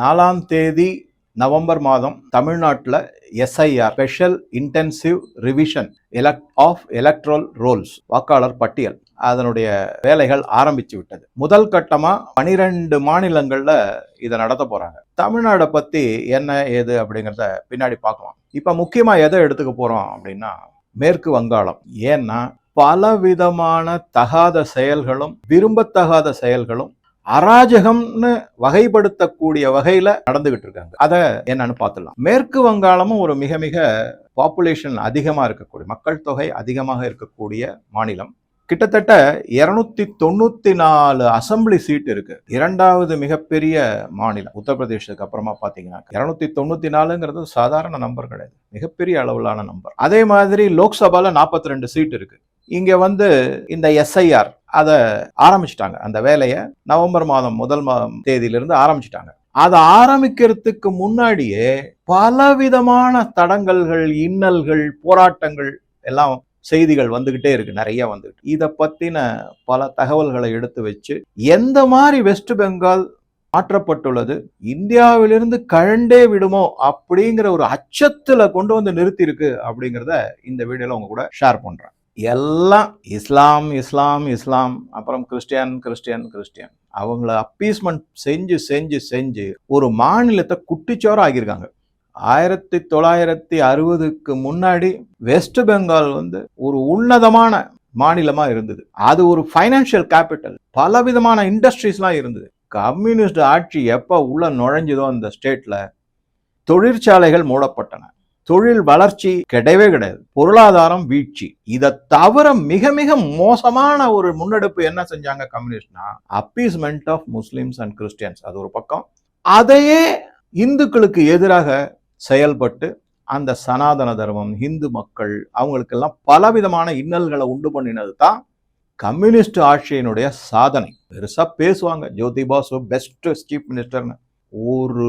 நாலாம் தேதி நவம்பர் மாதம் தமிழ்நாட்டில் SIR special intensive revision elect of electoral rolls வாக்காளர் பட்டியல். அதனுடைய வேலைகள் ஆரம்பிச்சு விட்டது. முதல் கட்டமாக பனிரெண்டு மாநிலங்களில் இதை நடத்த போகிறாங்க தமிழ்நாடை பற்றி என்ன ஏது அப்படிங்கிறத பின்னாடி பார்க்கலாம். இப்போ முக்கியமாக எதை எடுத்துக்க போகிறோம் அப்படின்னா மேற்கு வங்காளம். ஏன்னா பலவிதமான தகாத செயல்களும் விரும்பத்தகாத செயல்களும் அராஜகம்னு வகைப்படுத்தக்கூடிய வகையில நடந்துகிட்டு இருக்காங்க அதை என்னன்னு பார்த்துடலாம். மேற்கு வங்காளமும் ஒரு மிக மிக பாப்புலேஷன் அதிகமாக இருக்கக்கூடிய மக்கள் தொகை அதிகமாக இருக்கக்கூடிய மாநிலம். கிட்டத்தட்ட இருநூத்தி தொண்ணூத்தி நாலு அசம்பிளி சீட் இருக்கு. இரண்டாவது மிகப்பெரிய மாநிலம் உத்தரப்பிரதேசத்துக்கு அப்புறமா பாத்தீங்கன்னா இருநூத்தி தொண்ணூத்தி நாலுங்கிறது சாதாரண நம்பர் கிடையாது. மிகப்பெரிய அளவிலான நம்பர் அதே மாதிரி லோக்சபால நாற்பத்தி ரெண்டு சீட் இருக்கு. இங்க வந்து இந்த எஸ்ஐஆர் அதை ஆரம்பிச்சிட்டாங்க. அந்த வேலையை நவம்பர் மாதம் முதல் மாதம் தேதியிலிருந்து ஆரம்பிச்சிட்டாங்க. அதை ஆரம்பிக்கிறதுக்கு முன்னாடியே பலவிதமான தடங்கல்கள் இன்னல்கள் போராட்டங்கள் எல்லாம் செய்திகள் வந்துகிட்டே இருக்கு. நிறைய வந்துகிட்டு. இதை பற்றின பல தகவல்களை எடுத்து வச்சு எந்த மாதிரி வெஸ்ட் பெங்கால் மாற்றப்பட்டுள்ளது இந்தியாவிலிருந்து கழண்டே விடுமோ அப்படிங்கிற ஒரு அச்சத்தில் கொண்டு வந்து நிறுத்தியிருக்கு அப்படிங்கிறத இந்த வீடியோவில் உங்க கூட ஷேர் பண்ணுறேன் எல்லாம் இஸ்லாம் இஸ்லாம் இஸ்லாம் அப்புறம் கிறிஸ்டியன் கிறிஸ்டியன் கிறிஸ்டியன். அவங்கள அப்பீஸ்மெண்ட் செஞ்சு செஞ்சு செஞ்சு ஒரு மாநிலத்தை குட்டிச்சோரம் ஆகியிருக்காங்க ஆயிரத்தி தொள்ளாயிரத்தி அறுபதுக்கு முன்னாடி வெஸ்ட் பெங்கால் வந்து ஒரு உன்னதமான மாநிலமாக இருந்தது. அது ஒரு ஃபைனான்சியல் கேபிட்டல் பலவிதமான இண்டஸ்ட்ரீஸ்லாம் இருந்தது. கம்யூனிஸ்ட் ஆட்சி எப்போ உள்ள நுழைஞ்சதோ அந்த ஸ்டேட்டில் தொழிற்சாலைகள் மூடப்பட்டன. தொழில் வளர்ச்சி கிடையவே கிடையாது. பொருளாதாரம் வீழ்ச்சி. இதை தவிர மிக மிக மோசமான ஒரு முன்னெடுப்பு என்ன செஞ்சாங்க கம்யூனிஸ்ட்னா appeasement of Muslims and Christians அது ஒரு பக்கம். அதையே இந்துக்களுக்கு எதிராக செயல்பட்டு அந்த சனாதன தர்மம் இந்து மக்கள் அவங்களுக்கெல்லாம் பலவிதமான இன்னல்களை உண்டு பண்ணினது தான் கம்யூனிஸ்ட் ஆட்சியினுடைய சாதனை. பெருசாக பேசுவாங்க. ஜோதிபாசு பெஸ்ட் சீஃப் மினிஸ்டர்னு ஒரு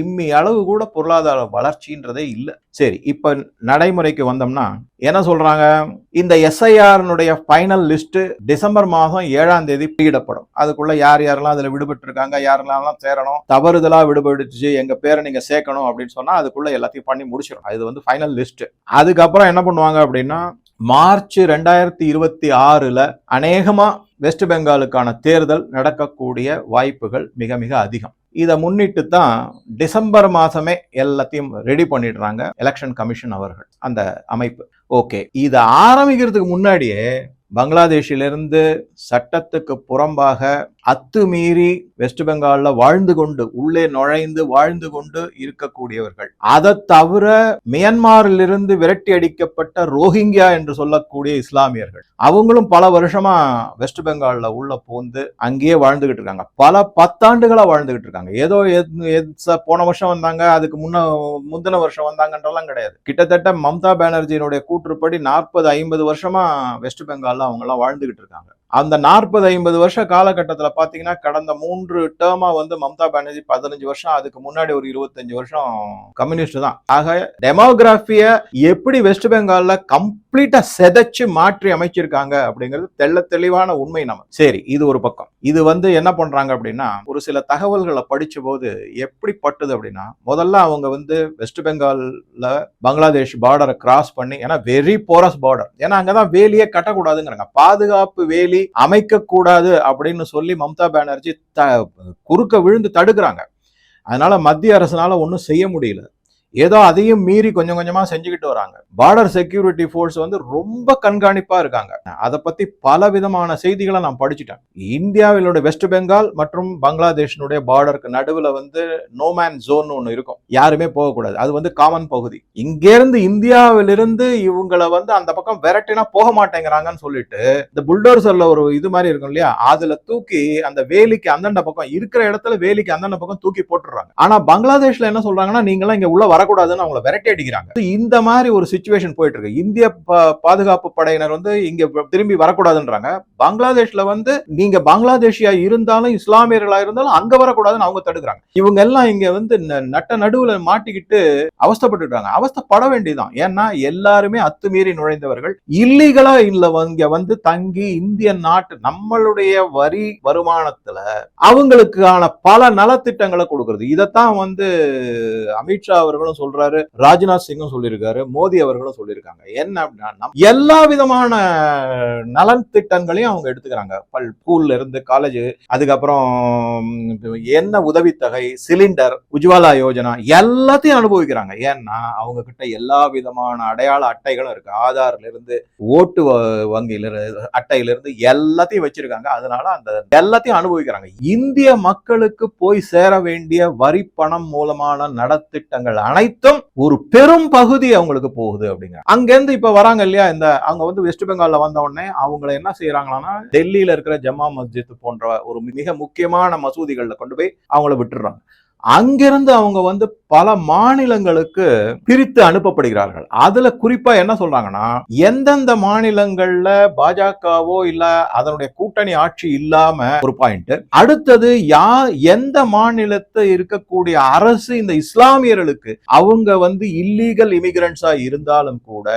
இம்மி அளவு கூட பொருளாதார வளர்ச்சின்றதே இல்லை. சரி இப்போ நடைமுறைக்கு வந்தோம்னா என்ன சொல்றாங்க? இந்த எஸ்ஐஆர்னுடைய ஃபைனல் லிஸ்ட் டிசம்பர் மாதம் ஏழாம் தேதி வெளியிடப்படும் அதுக்குள்ள யார் யாரெல்லாம் அதில் விடுபட்டு இருக்காங்க யாரெல்லாம் சேரணும் தவறுதலா விடுபட்டுச்சு எங்க பேரை நீங்க சேர்க்கணும் அப்படின்னு சொன்னா அதுக்குள்ள எல்லாத்தையும் பண்ணி முடிச்சிடும் இது வந்து ஃபைனல் லிஸ்ட் அதுக்கப்புறம் என்ன பண்ணுவாங்க அப்படின்னா மார்ச் ரெண்டாயிரத்தி இருபத்தி ஆறுல அநேகமா வெஸ்ட் பெங்காலுக்கான தேர்தல் நடக்கக்கூடிய வாய்ப்புகள் மிக மிக அதிகம். இதை முன்னிட்டு தான் டிசம்பர் மாதமே எல்லாத்தையும் ரெடி பண்ணிடுறாங்க எலெக்ஷன் கமிஷன் அவர்கள் அந்த அமைப்பு. ஓகே இதை ஆரம்பிக்கிறதுக்கு முன்னாடியே பங்களாதேஷிலிருந்து சட்டத்துக்கு புறம்பாக அத்துமீறி வெஸ்ட் பெங்கால்ல வாழ்ந்து கொண்டு உள்ளே நுழைந்து வாழ்ந்து கொண்டு இருக்கக்கூடியவர்கள். அதை தவிர மியான்மாரிலிருந்து விரட்டி அடிக்கப்பட்ட ரோஹிங்கியா என்று சொல்லக்கூடிய இஸ்லாமியர்கள். அவங்களும் பல வருஷமா வெஸ்ட் பெங்கால்ல உள்ள போந்து அங்கேயே வாழ்ந்துகிட்டு இருக்காங்க. பல பத்தாண்டுகளா வாழ்ந்துகிட்டு இருக்காங்க. ஏதோ எத்- எத்- போன வருஷம் வந்தாங்க அதுக்கு முன்ன முந்தின வருஷம் வந்தாங்கன்றலாம் கிடையாது. கிட்டத்தட்ட மம்தா பானர்ஜியினுடைய கூற்றுப்படி நாற்பது ஐம்பது வருஷமா வெஸ்ட் பெங்கால்ல அவங்க எல்லாம் வாழ்ந்துகிட்டு இருக்காங்க. அந்த நாற்பது ஐம்பது வருஷ காலகட்டத்தில் பார்த்தீங்கன்னா கடந்த மூன்று டேர்மா வந்து மம்தா பானர்ஜி பதினஞ்சு வருஷம் அதுக்கு முன்னாடி ஒரு இருபத்தஞ்சு வருஷம் கம்யூனிஸ்ட் தான். ஆக டெமோகிராஃபியை எப்படி வெஸ்ட் பெங்கால்ல கம்ப்ளீட்டா செதைச்சு மாற்றி அமைச்சிருக்காங்க அப்படிங்கிறது தெள்ள தெளிவான உண்மை நம்ம. சரி இது ஒரு பக்கம். இது வந்து என்ன பண்றாங்க அப்படின்னா ஒரு சில தகவல்களை படிச்ச போது எப்படி பட்டுது அப்படின்னா முதல்ல அவங்க வந்து வெஸ்ட் பெங்கால்ல பங்களாதேஷ் பார்டரை கிராஸ் பண்ணி ஏன்னா வெரி போரஸ் பார்டர் ஏன்னா அங்கதான் வேலியே கட்டக்கூடாதுங்கிறாங்க. பாதுகாப்பு வேலி அமைக்க கூடாது அப்படின்னு சொல்லி மம்தா பானர்ஜி த குறுக்க விழுந்து தடுக்கிறாங்க. அதனால மத்திய அரசுனால ஒன்றும் செய்ய முடியல. ஏதோ அதையும் மீறி கொஞ்சம் கொஞ்சமா செஞ்சுக்கிட்டு வராங்க. பார்டர் செக்யூரிட்டி ஃபோர்ஸ் வந்து ரொம்ப கண்காணிப்பா இருக்காங்க. அதை பத்தி பல விதமான செய்திகளை நான் படிச்சுட்டேன். இந்தியாவிலோட வெஸ்ட் பெங்கால் மற்றும் பங்களாதேஷனுடைய பார்டருக்கு நடுவுல வந்து நோமேன் ஜோன் ஒன்று இருக்கும். யாருமே போகக்கூடாது. அது வந்து காமன் பகுதி. இங்கேருந்து இந்தியாவிலிருந்து இவங்களை வந்து அந்த பக்கம் விரட்டினா போக மாட்டேங்கிறாங்கன்னு சொல்லிட்டு இந்த புல்டோசர்ல ஒரு இது மாதிரி இருக்கும் இல்லையா? அதுல தூக்கி அந்த வேலிக்கு அந்தண்ட பக்கம் இருக்கிற இடத்துல வேலிக்கு அந்தண்ட பக்கம் தூக்கி போட்டுறாங்க ஆனா பங்களாதேஷ்ல என்ன சொல்றாங்கன்னா நீங்களாம் இங்க உள்ள வர வரக்கூடாதுன்னு அவங்கள விரட்டி அடிக்கிறாங்க. இந்த மாதிரி ஒரு சுச்சுவேஷன் போயிட்டு இருக்கு இந்திய பாதுகாப்பு படையினர் வந்து இங்க திரும்பி வரக்கூடாதுன்றாங்க. பங்களாதேஷ்ல வந்து நீங்க பங்களாதேஷியா இருந்தாலும் இஸ்லாமியர்களா இருந்தாலும் அங்க வரக்கூடாதுன்னு அவங்க தடுக்கிறாங்க. இவங்க எல்லாம் இங்க வந்து நட்ட நடுவுல மாட்டிக்கிட்டு அவஸ்தப்பட்டுறாங்க அவஸ்தப்பட வேண்டியதுதான். ஏன்னா எல்லாருமே அத்துமீறி நுழைந்தவர்கள். இல்லீகலா இல்ல இங்க வந்து தங்கி இந்திய நாட்டு நம்மளுடைய வரி வருமானத்துல அவங்களுக்கான பல நலத்திட்டங்களை கொடுக்கறது. இதைத்தான் வந்து அமித்ஷா அவர்களும் சொல்றாரு ராஜ்நாத் சிங்கும் சொல்லியிருக்காரு மோடி அவர்களும் சொல்லியிருக்காங்க. என்ன அப்படின்னா எல்லா விதமான நலன் திட்டங்களையும் அவங்க எடுத்துக்கிறாங்க. பல் ஸ்கூல்ல இருந்து காலேஜ் அதுக்கப்புறம் என்ன உதவித்தொகை சிலிண்டர் உஜ்வாலா யோஜனா எல்லாத்தையும் அனுபவிக்கிறாங்க. ஏன்னா அவங்க கிட்ட எல்லா விதமான அடையாள அட்டைகளும் இருக்கு. ஆதார்ல இருந்து ஓட்டு வ- வங்கியில இருந்து அட்டையில இருந்து எல்லாத்தையும் வச்சிருக்காங்க. அதனால அந்த எல்லாத்தையும் அனுபவிக்கிறாங்க. இந்திய மக்களுக்கு போய் சேர வேண்டிய வரி பணம் மூலமான நலத்திட்டங்கள் அனைத்தும் ஒரு பெரும் பகுதி அவங்களுக்கு போகுது அப்படிங்க அங்கிருந்து இப்ப வராங்க இல்லையா இந்த அவங்க வந்து வெஸ்ட் பெங்கால்ல வந்த உடனே அவங்கள என்ன செய்யறாங்களான்னா டெல்லியில இருக்கிற ஜம்மா மஸ்ஜித் போன்ற ஒரு மிக முக்கியமான மசூதிகள்ல கொண்டு போய் அவங்கள விட்டுடுறாங்க. அங்கிருந்து அவங்க வந்து பல மாநிலங்களுக்கு பிரித்து அனுப்பப்படுகிறார்கள். அதுல குறிப்பா என்ன சொல்றாங்கன்னா எந்தெந்த மாநிலங்கள்ல பாஜகவோ இல்ல அதனுடைய கூட்டணி ஆட்சி இல்லாம ஒரு பாயிண்ட் அடுத்தது யா எந்த மாநிலத்தை இருக்கக்கூடிய அரசு இந்த இஸ்லாமியர்களுக்கு அவங்க வந்து இல்லீகல் இமிகிரண்ட்ஸா இருந்தாலும் கூட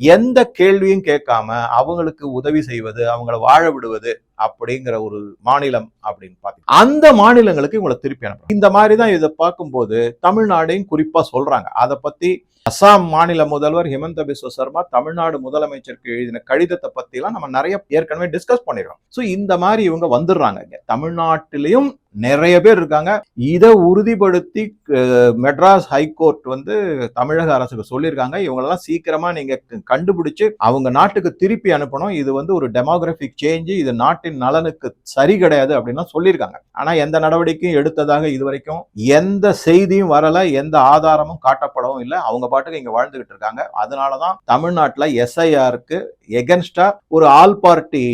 எந்த கேள்வியும் கேட்காம அவங்களுக்கு உதவி செய்வது அவங்கள வாழ விடுவது அப்படிங்கிற ஒரு மாநிலம் அப்படின்னு பாத்தீங்க. அந்த மாநிலங்களுக்கு இவங்களை திருப்பி அனுப்புறாங்க. இந்த மாதிரி தான் இதை பார்க்கும்போது தமிழ்நாடையும் குறிப்பாக சொல்றாங்க. அதை பத்தி அசாம் மாநில முதல்வர் ஹிமந்த பிஸ்வ சர்மா தமிழ்நாடு முதலமைச்சருக்கு எழுதின கடிதத்தை பற்றிலாம் நம்ம நிறைய ஏற்கனவே டிஸ்கஸ் பண்ணிடுறோம் ஸோ இந்த மாதிரி இவங்க வந்துடுறாங்க. இங்கே தமிழ்நாட்டிலையும் நிறைய பேர் இருக்காங்க. இதை உறுதிப்படுத்தி மெட்ராஸ் ஹைகோர்ட் வந்து தமிழக அரசுக்கு சொல்லியிருக்காங்க. இவங்களெல்லாம் சீக்கிரமா நீங்க கண்டுபிடிச்சி கண்டுபிடிச்சு அவங்க நாட்டுக்கு திருப்பி அனுப்பணும். இது வந்து ஒரு டெமோகிராபிக் சேஞ்ச் இது நாட்டின் நலனுக்கு சரி கிடையாது அப்படின்னு சொல்லியிருக்காங்க. ஆனா எந்த நடவடிக்கையும் எடுத்ததாக இதுவரைக்கும் எந்த செய்தியும் வரல எந்த ஆதாரமும் காட்டப்படவும் இல்லை. அவங்க பாட்டுக்கு இங்க வாழ்ந்துகிட்டு இருக்காங்க. அதனாலதான் தமிழ்நாட்டில் எஸ்ஐஆருக்கு எகென்ஸ்டா ஒரு ஆல் பார்ட்டி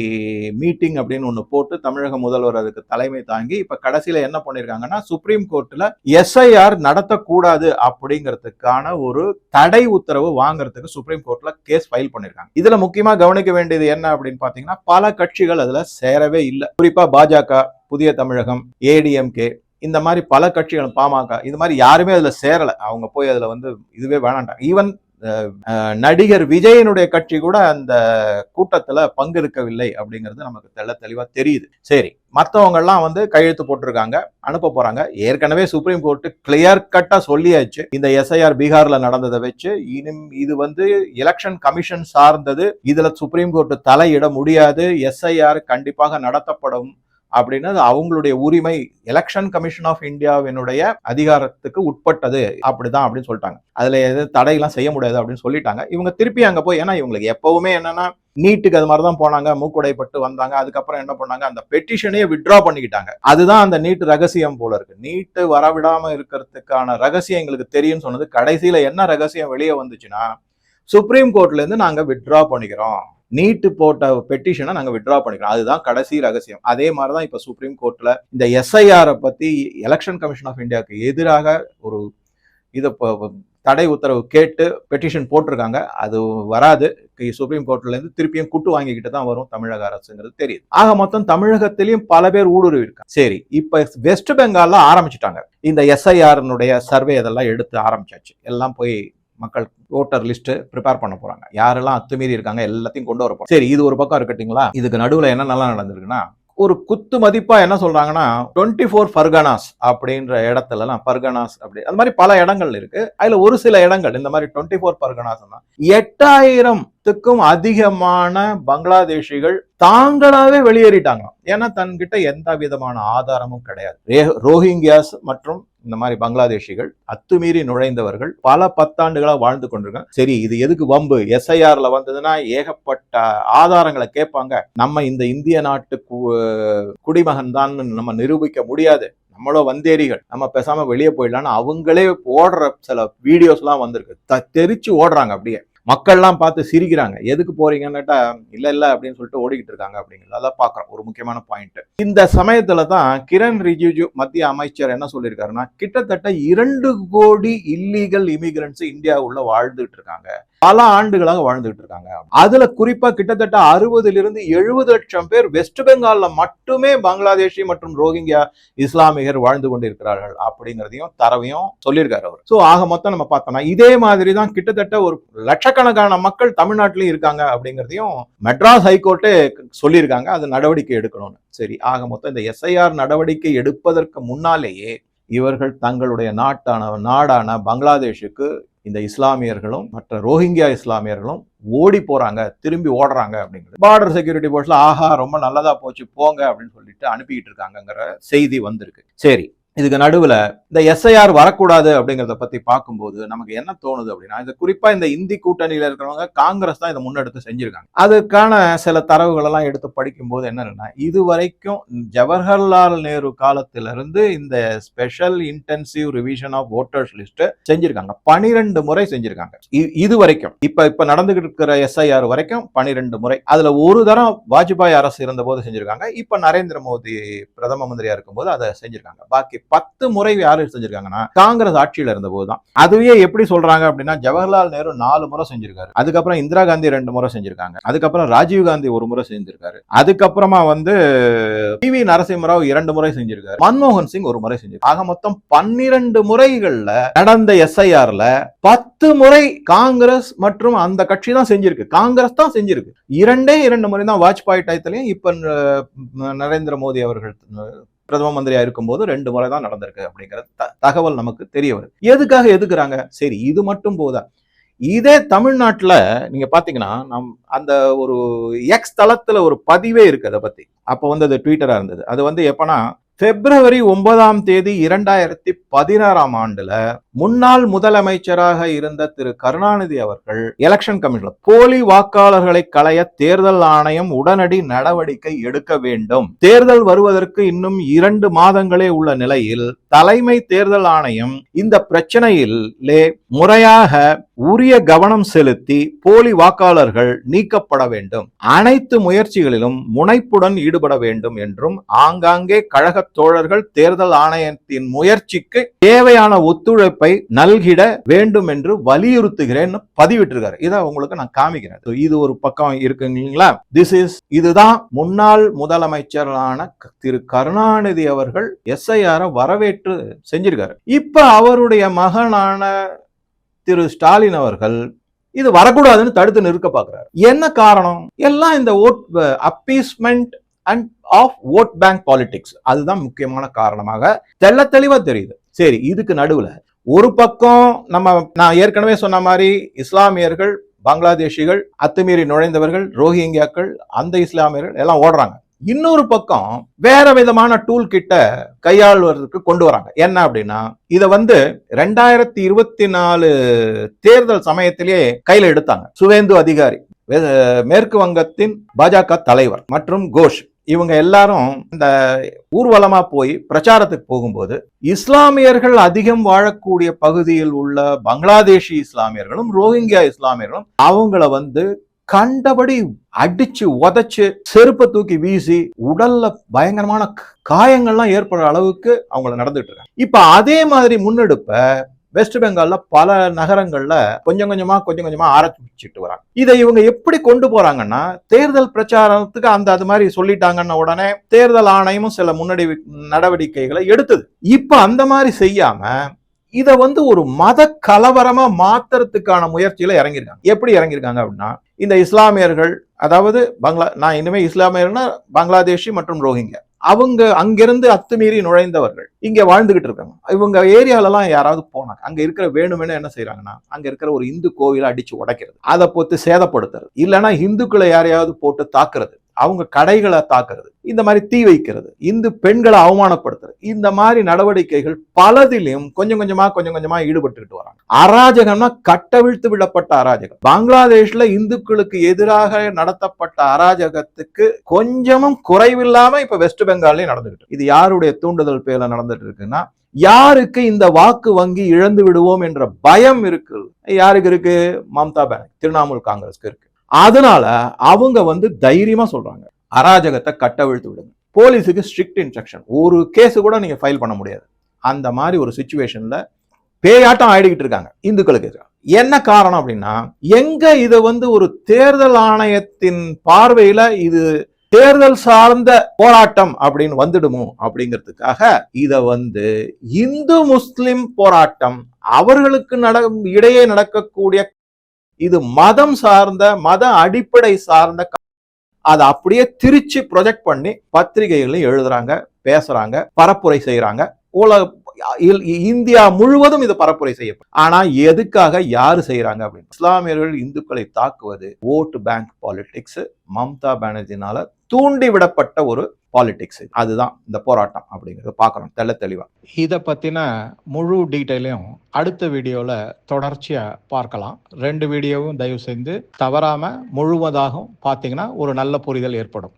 மீட்டிங் அப்படின்னு ஒன்று போட்டு தமிழக முதல்வர் அதுக்கு தலைமை தாங்கி இப்ப கடைசியில என்ன பண்ணிருக்காங்கன்னா சுப்ரீம் கோர்ட்ல எஸ்ஐஆர் நடத்தக்கூடாது அப்படிங்கிறதுக்கான ஒரு தடை உத்தரவு வாங்குறதுக்கு சுப்ரீம் கோர்ட்ல கேஸ் ஃபைல் பண்ணிருக்காங்க. இதுல முக்கியமா கவனிக்க வேண்டியது என்ன அப்படின்னு பாத்தீங்கன்னா பல கட்சிகள் அதுல சேரவே இல்லை. குறிப்பா பாஜக புதிய தமிழகம் ஏடிஎம்கே இந்த மாதிரி பல கட்சிகள் பாமக இது மாதிரி யாருமே அதுல சேரல. அவங்க போய் அதுல வந்து இதுவே வேணாண்டாங்க ஈவன் நடிகர் விஜயனுடைய கட்சி கூட அந்த கூட்டத்துல பங்கெடுக்கவில்லை அப்படிங்கிறது நமக்கு தெள்ள தெளிவா தெரியுது. சரி மத்தவங்க எல்லாம் வந்து கையெழுத்து போட்டிருக்காங்க அனுப்ப போறாங்க. ஏற்கனவே சுப்ரீம் கோர்ட் கிளியர் கட்டா சொல்லியாச்சு. இந்த எஸ்ஐஆர் பீகார்ல நடந்ததை வச்சு இனிம் இது வந்து எலெக்ஷன் கமிஷன் சார்ந்தது. இதுல சுப்ரீம் கோர்ட் தலையிட முடியாது. எஸ்ஐஆர் கண்டிப்பாக நடத்தப்படும். அப்படின்னு அது அவங்களுடைய உரிமை எலெக்ஷன் கமிஷன் ஆஃப் இந்தியாவினுடைய அதிகாரத்துக்கு உட்பட்டது. அப்படிதான் அப்படின்னு சொல்லிட்டாங்க. அதுல எது தடையெல்லாம் செய்ய முடியாது அப்படின்னு சொல்லிட்டாங்க. இவங்க திருப்பி அங்க போய் ஏன்னா இவங்களுக்கு எப்பவுமே என்னன்னா நீட்டுக்கு அது மாதிரி தான் போனாங்க மூக்குடைப்பட்டு வந்தாங்க அதுக்கப்புறம் என்ன பண்ணாங்க அந்த பெட்டிஷனையே விட்ரா பண்ணிக்கிட்டாங்க. அதுதான் அந்த நீட் ரகசியம் போல இருக்கு. நீட்டு வரவிடாம இருக்கிறதுக்கான ரகசியம் எங்களுக்கு தெரியும்னு சொன்னது கடைசியில என்ன ரகசியம் வெளியே வந்துச்சுன்னா சுப்ரீம் கோர்ட்ல இருந்து நாங்க வித்ட்ரா பண்ணிக்கிறோம். நீட்டு போட்ட பெட்டிஷனை நாங்கள் வித்ட்ரா பண்ணிக்கிறோம். அதுதான் கடைசி ரகசியம். அதே மாதிரி தான் இப்போ சுப்ரீம் கோர்ட்டில் இந்த எஸ்ஐஆரை பற்றி எலெக்ஷன் கமிஷன் ஆஃப் இந்தியாவுக்கு எதிராக ஒரு இதை தடை உத்தரவு கேட்டு பெட்டிஷன் போட்டிருக்காங்க. அது வராது. சுப்ரீம் கோர்ட்லேருந்து திருப்பியும் குட்டு வாங்கிக்கிட்டு தான் வரும் தமிழக அரசுங்கிறது தெரியுது. ஆக மொத்தம் தமிழகத்திலையும் பல பேர் ஊடுருவி இருக்காங்க. சரி இப்போ வெஸ்ட் பெங்காலில் ஆரம்பிச்சிட்டாங்க. இந்த எஸ்ஐஆர்னுடைய சர்வே இதெல்லாம் எடுத்து ஆரம்பிச்சாச்சு. எல்லாம் போய் மக்கள் ஓட்டர் லிஸ்ட் ப்ரிப்பேர் பண்ண போறாங்க. யாரெல்லாம் அத்துமீறி இருக்காங்க எல்லாத்தையும் கொண்டு வர போறாங்க. சரி இது ஒரு பக்கம் இருக்கட்டிங்களா? இதுக்கு நடுவில் என்ன நல்லா நடந்திருக்குன்னா ஒரு குத்து மதிப்பா என்ன சொல்றாங்கன்னா டுவெண்ட்டி ஃபோர் ஃபர்கனாஸ் அப்படின்ற இடத்துலலாம் ஃபர்கனாஸ் அப்படி அது மாதிரி பல இடங்கள் இருக்கு. அதுல ஒரு சில இடங்கள் இந்த மாதிரி டுவெண்ட்டி ஃபோர் ஃபர்கனாஸ் எட்டாயிரத்துக்கும் அதிகமான பங்களாதேஷிகள் தாங்களாவே வெளியேறிட்டாங்க ஏன்னா தன்கிட்ட எந்த விதமான ஆதாரமும் கிடையாது. ரோஹிங்கியாஸ் மற்றும் இந்த மாதிரி பங்களாதேஷிகள் அத்துமீறி நுழைந்தவர்கள் பல பத்தாண்டுகளாக வாழ்ந்து கொண்டிருக்காங்க. சரி இது எதுக்கு வம்பு? எஸ்ஐஆர்ல வந்ததுன்னா ஏகப்பட்ட ஆதாரங்களை கேட்பாங்க. நம்ம இந்த இந்திய நாட்டு கு- குடிமகன் தான் நம்ம நிரூபிக்க முடியாது. நம்மளோ வந்தேரிகள். நம்ம பேசாம வெளியே போயிடலாம்னு அவங்களே ஓடுற சில வீடியோஸ் எல்லாம் வந்திருக்கு. த- தெரிச்சு ஓடுறாங்க அப்படியே. மக்கள்லாம் பார்த்து சிரிக்கிறாங்க. எதுக்கு போறீங்கன்னுட்டா இல்லை இல்லை அப்படின்னு சொல்லிட்டு ஓடிக்கிட்டு இருக்காங்க அப்படிங்கிறத. பார்க்குறோம். ஒரு முக்கியமான பாயிண்ட் இந்த சமயத்தில் தான் கிரண் ரிஜிஜு மத்திய அமைச்சர் என்ன சொல்லியிருக்காருன்னா கிட்டத்தட்ட இரண்டு கோடி இல்லீகல் இமிகிரண்ட்ஸ் இந்தியாவுள்ள வாழ்ந்துட்டு இருக்காங்க. பல ஆண்டுகளாக வாழ்ந்துகிட்டு இருக்காங்க. அதுல குறிப்பா கிட்டத்தட்ட அறுபதிலிருந்து எழுபது லட்சம் பேர் வெஸ்ட் பெங்கால்ல மட்டுமே பங்களாதேஷி மற்றும் ரோஹிங்கியா இஸ்லாமியர் வாழ்ந்து கொண்டிருக்கிறார்கள் அப்படிங்கிறதையும் தரவையும் சொல்லியிருக்காரு அவர். சோ ஆக மொத்தம் நம்ம பார்த்தோம்னா இதே மாதிரி தான் கிட்டத்தட்ட ஒரு லட்சக்கணக்கான மக்கள் தமிழ்நாட்டிலையும் இருக்காங்க அப்படிங்கிறதையும் மெட்ராஸ் ஹைகோர்ட்டே சொல்லியிருக்காங்க. அது நடவடிக்கை எடுக்கணும்னு. சரி ஆக மொத்தம் இந்த எஸ்ஐஆர் நடவடிக்கை எடுப்பதற்கு முன்னாலேயே இவர்கள் தங்களுடைய நாட்டான நாடான பங்களாதேஷுக்கு இந்த இஸ்லாமியர்களும் மற்ற ரோஹிங்கியா இஸ்லாமியர்களும் ஓடி போறாங்க திரும்பி ஓடுறாங்க அப்படிங்கிறது. பார்டர் செக்யூரிட்டி போர்ட்ஸ்ல ஆஹா ரொம்ப நல்லதா போச்சு போங்க அப்படின்னு சொல்லிட்டு அனுப்பிக்கிட்டு இருக்காங்கங்கிற செய்தி வந்திருக்கு. சரி இதுக்கு நடுவில் இந்த எஸ்ஐஆர் வரக்கூடாது அப்படிங்கிறத பற்றி பார்க்கும்போது நமக்கு என்ன தோணுது அப்படின்னா இது குறிப்பாக இந்த இந்தி கூட்டணியில் இருக்கிறவங்க காங்கிரஸ் தான் இதை முன்னெடுத்து செஞ்சுருக்காங்க. அதுக்கான சில தரவுகளெல்லாம் எடுத்து படிக்கும்போது என்னன்னா இது வரைக்கும் ஜவஹர்லால் நேரு காலத்திலிருந்து இந்த special intensive revision of voters list செஞ்சிருக்காங்க. பனிரெண்டு முறை செஞ்சிருக்காங்க. இ- இது வரைக்கும் இப்ப இப்ப நடந்துகிட்டு இருக்கிற எஸ்ஐஆர் வரைக்கும் பனிரெண்டு முறை. அதுல ஒரு தரம் வாஜ்பாய் அரசு இருந்தபோது செஞ்சிருக்காங்க. இப்ப நரேந்திர மோடி பிரதம மந்திரியா இருக்கும்போது அதை செஞ்சிருக்காங்க. பாக்கி பத்து முறை யாரு செஞ்சிருக்காங்கன்னா காங்கிரஸ் ஆட்சியில இருந்த போதுதான் அதுவே எப்படி சொல்றாங்க அப்படின்னா ஜவஹர்லால் நேரு நாலு முறை செஞ்சிருக்காரு. அதுக்கப்புறம் இந்திரா காந்தி ரெண்டு முறை செஞ்சிருக்காங்க. அதுக்கப்புறம் ராஜீவ் காந்தி ஒரு முறை செஞ்சிருக்காரு. அதுக்கப்புறமா வந்து பி வி நரசிம்மராவ் இரண்டு முறை செஞ்சிருக்காரு. மன்மோகன் சிங் ஒரு முறை செஞ்சிருக்காரு. ஆக மொத்தம் பன்னிரண்டு முறைகள்ல நடந்த எஸ்ஐஆர்ல பத்து முறை காங்கிரஸ் மற்றும் அந்த கட்சி தான் செஞ்சிருக்கு. காங்கிரஸ் தான் செஞ்சிருக்கு. இரண்டே இரண்டு முறை தான் வாஜ்பாய் டயத்திலையும் இப்ப நரேந்திர மோடி அவர்கள் பிரதம மந்திரியா இருக்கும்போது ரெண்டு முறை தான் நடந்திருக்கு அப்படிங்கிற த- தகவல் நமக்கு தெரிய வருது. எதுக்காக எதுக்குறாங்க? சரி இது மட்டும் போதா இதே தமிழ்நாட்டில் நீங்க பாத்தீங்கன்னா நம் அந்த ஒரு எக்ஸ் தளத்துல ஒரு பதிவே இருக்கு அதை பத்தி. அப்போ வந்து அது ட்விட்டராக இருந்தது. அது வந்து எப்பனா பிப்ரவரி ஒன்பதாம் தேதி இரண்டாயிரத்தி பதினாறாம் ஆண்டுல முன்னாள் முதலமைச்சராக இருந்த திரு கருணாநிதி அவர்கள் எலெக்ஷன் கமிஷன்ல போலி வாக்காளர்களை களைய தேர்தல் ஆணையம் உடனடி நடவடிக்கை எடுக்க வேண்டும். தேர்தல் வருவதற்கு இன்னும் இரண்டு மாதங்களே உள்ள நிலையில் தலைமை தேர்தல் ஆணையம் இந்த பிரச்சனையிலே முறையாக உரிய கவனம் செலுத்தி போலி வாக்காளர்கள் நீக்கப்பட வேண்டும். அனைத்து முயற்சிகளிலும் முனைப்புடன் ஈடுபட வேண்டும் என்றும் ஆங்காங்கே கழக தோழர்கள் தேர்தல் ஆணையத்தின் முயற்சிக்கு தேவையான ஒத்துழைப்பை நல்கிட வேண்டும் என்று வலியுறுத்துகிறேன் பதிவிட்டிருக்காரு. இதை உங்களுக்கு நான் காமிக்கிறேன். இது ஒரு பக்கம் இருக்குங்களா? திஸ் இஸ் இதுதான் முன்னாள் முதலமைச்சரான க- திரு கருணாநிதி அவர்கள் எஸ்ஐஆரை வரவேற்று செஞ்சிருக்காரு. இப்ப அவருடைய மகனான திரு ஸ்டாலின் அவர்கள் இது வரக்கூடாதுன்னு தடுத்து நிறுக்க பார்க்குறாரு. என்ன காரணம்? எல்லாம் இந்த vote appeasement and of vote bank politics அதுதான் முக்கியமான காரணமாக தெள்ள தெளிவா தெரியுது. சரி இதுக்கு நடுவுல ஒரு பக்கம் நம்ம நான் ஏற்கனவே சொன்ன மாதிரி இஸ்லாமியர்கள் பங்களாதேஷிகள் அத்துமீறி நுழைந்தவர்கள் ரோஹிங்கியாக்கள் அந்த இஸ்லாமியர்கள் எல்லாம் ஓடுறாங்க. இன்னொரு பக்கம் வேற விதமான டூல் கிட்ட கையாள்வதற்கு கொண்டு வராங்க. என்ன அப்படின்னா இத வந்து ரெண்டாயிரத்தி இருபத்தி நாலு தேர்தல் சமயத்திலேயே கையில எடுத்தாங்க. சுவேந்து அதிகாரி மேற்கு வங்கத்தின் பாஜக தலைவர் மற்றும் கோஷ். இவங்க எல்லாரும் இந்த ஊர்வலமா போய் பிரச்சாரத்துக்கு போகும்போது இஸ்லாமியர்கள் அதிகம் வாழக்கூடிய பகுதியில் உள்ள பங்களாதேஷி இஸ்லாமியர்களும் ரோஹிங்கியா இஸ்லாமியர்களும் அவங்கள வந்து கண்டபடி அடிச்சு உதச்சு செருப்பை தூக்கி வீசி உடல்ல பயங்கரமான காயங்கள்லாம் ஏற்படுற அளவுக்கு அவங்கள நடந்துட்டு இருக்காங்க. இப்ப அதே மாதிரி முன்னெடுப்ப வெஸ்ட் பெங்கால்ல பல நகரங்கள்ல கொஞ்சம் கொஞ்சமா கொஞ்சம் கொஞ்சமா ஆரம்பிச்சுட்டு வராங்க. இதை இவங்க எப்படி கொண்டு போறாங்கன்னா தேர்தல் பிரச்சாரத்துக்கு அந்த அது மாதிரி சொல்லிட்டாங்கன்ன உடனே தேர்தல் ஆணையமும் சில முன்னடி நடவடிக்கைகளை எடுத்தது. இப்ப அந்த மாதிரி செய்யாம இதை வந்து ஒரு மத கலவரமா மாத்துறதுக்கான முயற்சியில இறங்கியிருக்காங்க. எப்படி இறங்கியிருக்காங்க அப்படின்னா இந்த இஸ்லாமியர்கள் அதாவது பங்களா நான் இனிமே இஸ்லாமியர்னா பங்களாதேஷி மற்றும் ரோஹிங்க. அவங்க அங்கிருந்து அத்துமீறி நுழைந்தவர்கள். இங்கே வாழ்ந்துகிட்டு இருக்காங்க. இவங்க ஏரியாலலாம் யாராவது போனாங்க. அங்கே இருக்கிற வேணுமென என்ன செய்யறாங்கன்னா அங்கே இருக்கிற ஒரு இந்து கோவிலை அடிச்சு உடைக்கிறது. அதை போட்டு சேதப்படுத்துறது. இல்லைன்னா இந்துக்களை யாரையாவது போட்டு தாக்குறது. அவங்க கடைகளை தாக்குறது இந்த மாதிரி தீ வைக்கிறது இந்து பெண்களை அவமானப்படுத்துறது இந்த மாதிரி நடவடிக்கைகள் பலதிலும் கொஞ்சம் கொஞ்சமா கொஞ்சம் கொஞ்சமா ஈடுபட்டுக்கிட்டு வராங்க. அராஜகம்னா கட்டவிழ்த்து விடப்பட்ட அராஜகம். பங்களாதேஷ்ல இந்துக்களுக்கு எதிராக நடத்தப்பட்ட அராஜகத்துக்கு கொஞ்சமும் குறைவில்லாம இப்ப வெஸ்ட் பெங்கால்லயும் நடந்துகிட்டு இது யாருடைய தூண்டுதல் பேர்ல நடந்துட்டு இருக்குன்னா யாருக்கு இந்த வாக்கு வங்கி இழந்து விடுவோம் என்ற பயம் இருக்கு. யாருக்கு இருக்கு? மம்தா பேனர்ஜி திரிணாமுல் காங்கிரஸ்க்கு இருக்கு. அதனால அவங்க வந்து தைரியமா சொல்றாங்க. அராஜகத்தை கட்டவிழ்த்து விடுங்க. போலீஸுக்கு ஸ்ட்ரிக்ட் இன்ஸ்ட்ரக்ஷன் ஒரு கேஸ் கூட நீங்க ஃபைல் பண்ண முடியாது. அந்த மாதிரி ஒரு சுச்சுவேஷன்ல பேயாட்டம் ஆயிடுகிட்டு இருக்காங்க. இந்துக்களுக்கு என்ன காரணம் அப்படின்னா எங்க இதை வந்து ஒரு தேர்தல் ஆணையத்தின் பார்வையில இது தேர்தல் சார்ந்த போராட்டம் அப்படின்னு வந்துடுமோ அப்படிங்கிறதுக்காக இதை வந்து இந்து முஸ்லிம் போராட்டம் அவர்களுக்கு நட இடையே நடக்கக்கூடிய இது மதம் சார்ந்த மத அடிப்படை சார்ந்த அதை அப்படியே திரிச்சு ப்ரொஜெக்ட் பண்ணி பத்திரிகைகளையும் எழுதுறாங்க பேசுறாங்க பரப்புரை செய்யறாங்க உலக இல்- இந்தியா முழுவதும் இது பரப்புரை செய்யப்படும். ஆனா எதுக்காக யாரு செய்யறாங்க அப்படின்னு? இஸ்லாமியர்கள் இந்துக்களை தாக்குவது ஓட்டு பேங்க் பாலிடிக்ஸ் மம்தா பானர்ஜினால தூண்டி விடப்பட்ட ஒரு பாலிடிக்ஸ் அதுதான் இந்த போராட்டம் அப்படிங்கிறத பார்க்கணும் தெள்ள தெளிவா. இதை பற்றின முழு டீட்டெயிலையும் அடுத்த வீடியோவில் தொடர்ச்சியாக பார்க்கலாம். ரெண்டு வீடியோவும் தயவு செய்து தவறாமல் முழுவதாகவும் பார்த்தீங்கன்னா ஒரு நல்ல புரிதல் ஏற்படும்.